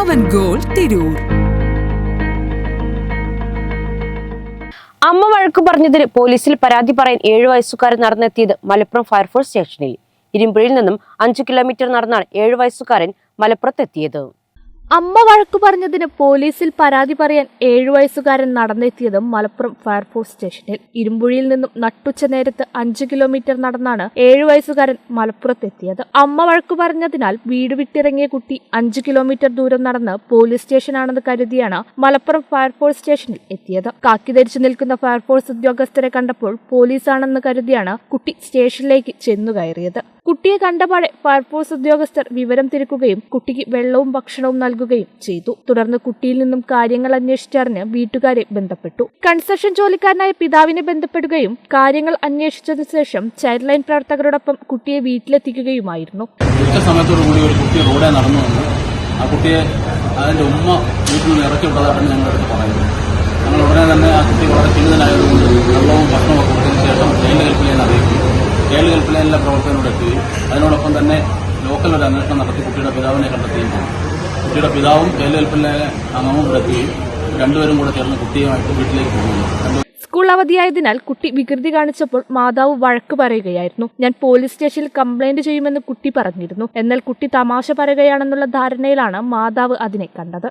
പവൻ goal Tirur. അമ്മ വഴക്ക് പറഞ്ഞതിന് പോലീസിൽ പരാതി പറയാൻ ഏഴു വയസ്സുകാരൻ നടന്നെത്തിയത് മലപ്പുറം ഫയർഫോഴ്സ് സ്റ്റേഷനിൽ. ഇരുമ്പുഴയിൽ നിന്നും അഞ്ചു കിലോമീറ്റർ നടന്നാണ് ഏഴു വയസ്സുകാരൻ മലപ്പുറത്തെത്തിയത്. അമ്മ വഴക്കു പറഞ്ഞതിന് പോലീസിൽ പരാതി പറയാൻ ഏഴു വയസ്സുകാരൻ നടന്നെത്തിയത് മലപ്പുറം ഫയർഫോഴ്സ് സ്റ്റേഷനിൽ. ഇരുമ്പുഴിയിൽ നിന്നും നട്ടുച്ച നേരത്ത് അഞ്ച് കിലോമീറ്റർ നടന്നാണ് ഏഴു വയസ്സുകാരൻ മലപ്പുറത്തെത്തിയത്. അമ്മ വഴക്കു പറഞ്ഞതിനാൽ വീട് വിട്ടിറങ്ങിയ കുട്ടി അഞ്ച് കിലോമീറ്റർ ദൂരം നടന്ന് പോലീസ് സ്റ്റേഷനാണെന്ന് കരുതിയാണ് മലപ്പുറം ഫയർഫോഴ്സ് സ്റ്റേഷനിൽ എത്തിയത്. കാക്കി ധരിച്ചു നിൽക്കുന്ന ഫയർഫോഴ്സ് ഉദ്യോഗസ്ഥരെ കണ്ടപ്പോൾ പോലീസാണെന്ന് കരുതിയാണ് കുട്ടി സ്റ്റേഷനിലേക്ക് ചെന്നു കയറിയത്. കുട്ടിയെ കണ്ടപാടെ ഫയർഫോഴ്സ് ഉദ്യോഗസ്ഥർ വിവരം തിരക്കുകയും കുട്ടിക്ക് വെള്ളവും ഭക്ഷണവും നൽകുകയും ചെയ്തു. തുടർന്ന് കുട്ടിയിൽ നിന്നും കാര്യങ്ങൾ അന്വേഷിച്ചറിഞ്ഞ് വീട്ടുകാരെ ബന്ധപ്പെട്ടു. കൺസ്ട്രക്ഷൻ ജോലിക്കാരനായ പിതാവിനെ ബന്ധപ്പെടുകയും കാര്യങ്ങൾ അന്വേഷിച്ചതിനു ശേഷം ചൈൽഡ് ലൈൻ പ്രവർത്തകരോടൊപ്പം കുട്ടിയെ വീട്ടിലെത്തിക്കുകയുമായിരുന്നു. സമയത്തോടു കുട്ടി റോഡെ നടന്നു വന്നു ആ കുട്ടിയെ അതിന്റെ ഉമ്മ വീട്ടിൽ നിന്ന് ഇറക്കി വിട്ടതായിട്ടാണ് ഞങ്ങളുടെ പറയുന്നത് ഞങ്ങൾ ഉടനെ തന്നെ ആ കുട്ടി വളരെ ക്ഷീണിതനായതുകൊണ്ട് വെള്ളവും ഭക്ഷണവും ഒക്കെ കൊടുത്തതിന് ശേഷം ജയിലിൽ കൽപ്പിലേന്ന് അറിയിക്കുകയും ജയിൽ കൽപ്പിലേനിലെ പ്രവർത്തകരോട് എത്തുകയും അതിനോടൊപ്പം തന്നെ ലോക്കൽ ഒരു അന്വേഷണം നടത്തി കുട്ടിയുടെ പിതാവിനെ കണ്ടെത്തുകയും ചെയ്തു. കുട്ടിയുടെ പിതാവും കൽപ്പിലെ അംഗവും ഇവിടെ രണ്ടുപേരും കൂടെ ചേർന്ന് കുട്ടിയുമായിട്ട് വീട്ടിലേക്ക് പോകുന്നു. സ്കൂൾ അവധിയായതിനാൽ കുട്ടി വികൃതി കാണിച്ചപ്പോൾ മാതാവ് വഴക്ക് പറയുകയായിരുന്നു. ഞാൻ പോലീസ് സ്റ്റേഷനിൽ കംപ്ലൈന്റ് ചെയ്യുമെന്ന് കുട്ടി പറഞ്ഞിരുന്നു. എന്നാൽ കുട്ടി തമാശ പറയുകയാണെന്നുള്ള ധാരണയിലാണ് മാതാവ് അതിനെ കണ്ടത്.